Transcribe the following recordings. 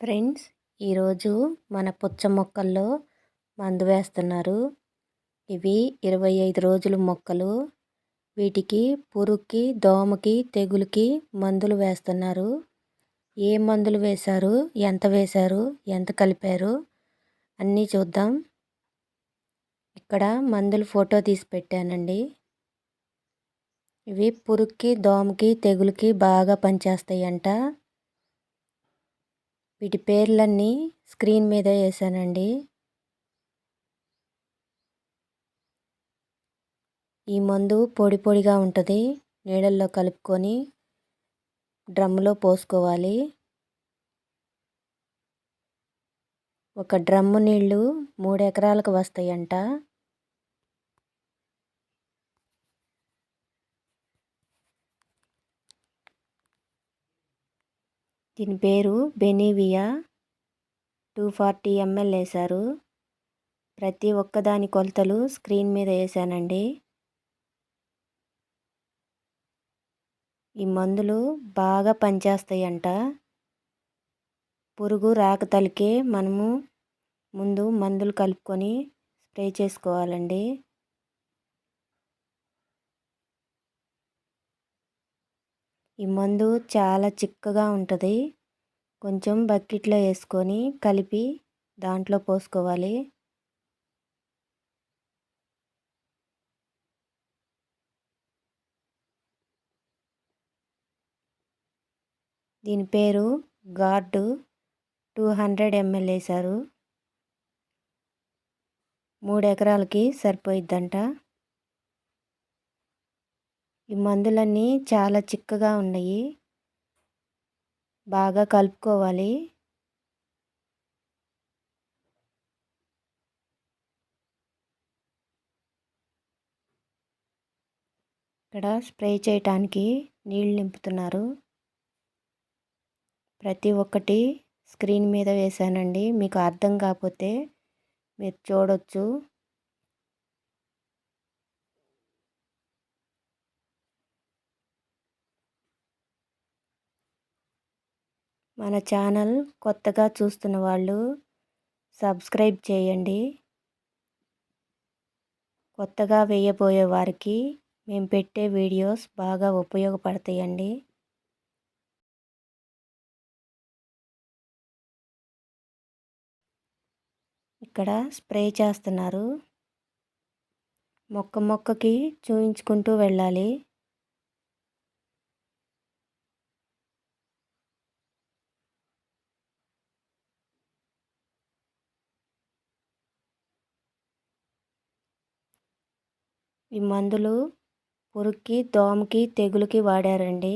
Friends ఈరోజు మన పుచ్చ మొక్కల్లో మందు వేస్తున్నారు. ఇవి ఇరవై ఐదు రోజుల మొక్కలు. వీటికి పురుగుకి దోమకి తెగులుకి మందులు వేస్తున్నారు. ఏ మందులు వేశారు? ఎంత వేశారు? ఎంత కలిపారు? అన్నీ చూద్దాం. ఇక్కడ మందులు ఫోటో తీసి పెట్టానండి. ఇవి పురుగుకి దోమకి తెగులుకి బాగా పనిచేస్తాయంట. వీటి పేర్లన్నీ స్క్రీన్ మీద వేసానండి ఈ మందు పొడి పొడిగా ఉంటుంది. నీళ్ళల్లో కలుపుకొని డ్రమ్ములో పోసుకోవాలి. ఒక డ్రమ్ము నీళ్ళు మూడు ఎకరాలకు వస్తాయంట. దీని పేరు బెనీవియా టూ ఫార్టీ ఎంఎల్ వేశారు. ప్రతి ఒక్కదాని కొలతలు స్క్రీన్ మీద వేసానండి ఈ మందులు బాగా పనిచేస్తాయంట. పురుగు రాక తలికే మనము ముందు మందులు కలుపుకొని స్ప్రే చేసుకోవాలండి. ఈ మందు చాలా చిక్కగా ఉంటుంది. కొంచెం బకెట్లో వేసుకొని కలిపి దాంట్లో పోసుకోవాలి. దీని పేరు గార్డు టూ హండ్రెడ్ ఎంఎల్ వేశారు. మూడు ఎకరాలకి సరిపోయిద్దంట. ఈ మందులన్నీ చాలా చిక్కగా ఉన్నాయి. బాగా కలుపుకోవాలి. ఇక్కడ స్ప్రే చేయటానికి నీళ్ళు నింపుతున్నారు. ప్రతి ఒక్కటి స్క్రీన్ మీద వేసానండి మీకు అర్థం కాకపోతే మీరు చూడొచ్చు. మన ఛానల్ కొత్తగా చూస్తున్న వాళ్ళు సబ్స్క్రైబ్ చేయండి. కొత్తగా వేయబోయే వారికి మేము పెట్టే వీడియోస్ బాగా ఉపయోగపడతాయండి. ఇక్కడ స్ప్రే చేస్తున్నారు. మొక్క మొక్కకి చూయించుకుంటూ వెళ్ళాలి. ఈ మందులు పురుగుకి దోమకి తెగులుకి వాడారండి.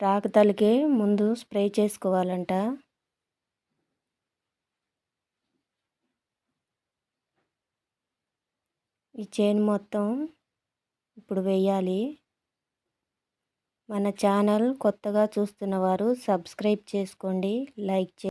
రాకతలికే ముందు స్ప్రే చేసుకోవాలంట. ఈ చైన్ మొత్తం ఇప్పుడు వేయాలి. మన ఛానల్ కొత్తగా చూస్తున్న వారు సబ్స్క్రైబ్ చేసుకోండి లైక్ చే